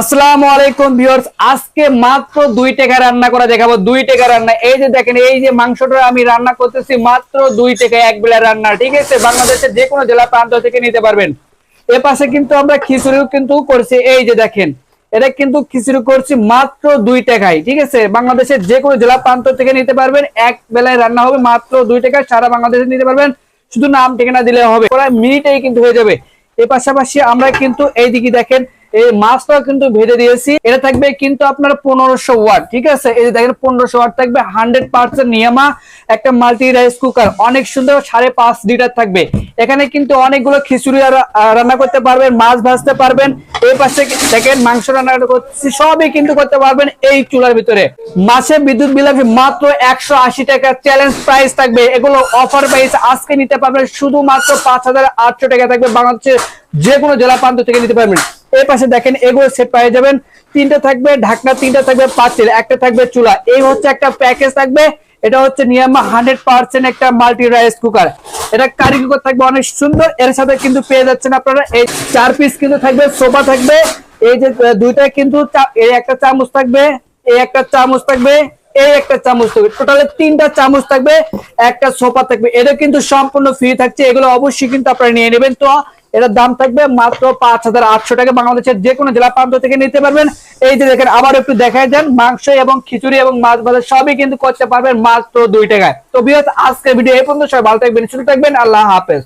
আসসালামু আলাইকুম ভিউয়ার্স, আজকে মাত্র দুই টাকা রান্না করা দেখাবো, দুই টাকা রান্না। এই যে দেখেন, এই যে মাংসটা আমি রান্না করতেছি মাত্র দুই টাকা এক বেলা রান্না, ঠিক আছে? বাংলাদেশের যে কোনো জেলা প্রান্ত থেকে নিতে পারবেন। এ পাশে কিন্তু আমরা খিচুড়িও কিন্তু করছি, এই যে দেখেন, এটা কিন্তু খিচুড়ি করছি মাত্র দুই টাকায়, ঠিক আছে? বাংলাদেশের যে কোনো জেলা প্রান্ত থেকে নিতে পারবেন, এক বেলায় রান্না হবে মাত্র দুই টাকায়, সারা বাংলাদেশে নিতে পারবেন। শুধু নাম ঠিকানা দিলে হবে মিনিটেই কিন্তু হয়ে যাবে। এর পাশাপাশি আমরা কিন্তু এইদিকে দেখেন এই মাছটাও কিন্তু ভেজে দিয়েছি। এটা থাকবে কিন্তু আপনার পনেরোশো ওয়াট, ঠিক আছে? এই দেখেন, পনেরোশো ওয়াট থাকবে, হান্ড্রেড পার্সেন্ট নিয়ামা, একটা মাল্টি রাইস কুকার অনেক সুন্দর সাড়ে পাঁচ লিটার থাকবে। এখানে কিন্তু অনেকগুলো খিচুড়ি রান্না করতে পারবেন, মাছ ভাজতে পারবেন। এই পাশে দেখেন, মাংস রান্না করছি, সবই কিন্তু করতে পারবেন এই চুলার ভিতরে। মাসে বিদ্যুৎ বিল মাত্র একশো আশি টাকা চ্যালেঞ্জ প্রাইস থাকবে। এগুলো অফার প্রাইস আজকে নিতে পারবেন, শুধুমাত্র পাঁচ হাজার আটশো টাকা থাকবে, বাংলাদেশের যে কোনো জেলা প্রান্ত থেকে নিতে পারবেন। এই পাশে দেখেন এগুলো সেট পেয়ে যাবেন। তিনটা থাকবে, ঢাকনা তিনটা থাকবে, পাঁচিল একটা থাকবে, চুলা। এই হচ্ছে একটা প্যাকেজ থাকবে। এটা হচ্ছে নিয়ামা হান্ড্রেড পার্সেন্ট একটা মাল্টি রাইস কুকার এটা কারি কুকার থাকবে, অনেক সুন্দর। এর সাথে কিন্তু পেয়ে যাচ্ছেন আপনারা। এই চার পিস কিন্তু থাকবে সোফা থাকবে। এই যে দুইটা কিন্তু এই একটা চামচ থাকবে, এই একটা চামচ থাকবে, এই একটা চামচ থাকবে। টোটালে তিনটা চামচ থাকবে, একটা সোফা থাকবে। এটা কিন্তু সম্পূর্ণ ফ্রি থাকছে। এগুলো অবশ্যই কিন্তু আপনারা নিয়ে নেবেন। তো এটার দাম থাকবে মাত্র পাঁচ হাজার আটশো টাকা। বাংলাদেশের যে কোনো জেলা প্রান্ত থেকে নিতে পারবেন। এই যে দেখেন, আবার একটু দেখাই দেন, মাংস এবং খিচুড়ি এবং মাছ ভাজা সবই কিন্তু করতে পারবেন মাত্র দুই টাকায়। তো বিয়াস আজকের ভিডিও এই পর্যন্ত, সবাই ভালো থাকবেন, সুস্থ থাকবেন, আল্লাহ হাফেজ।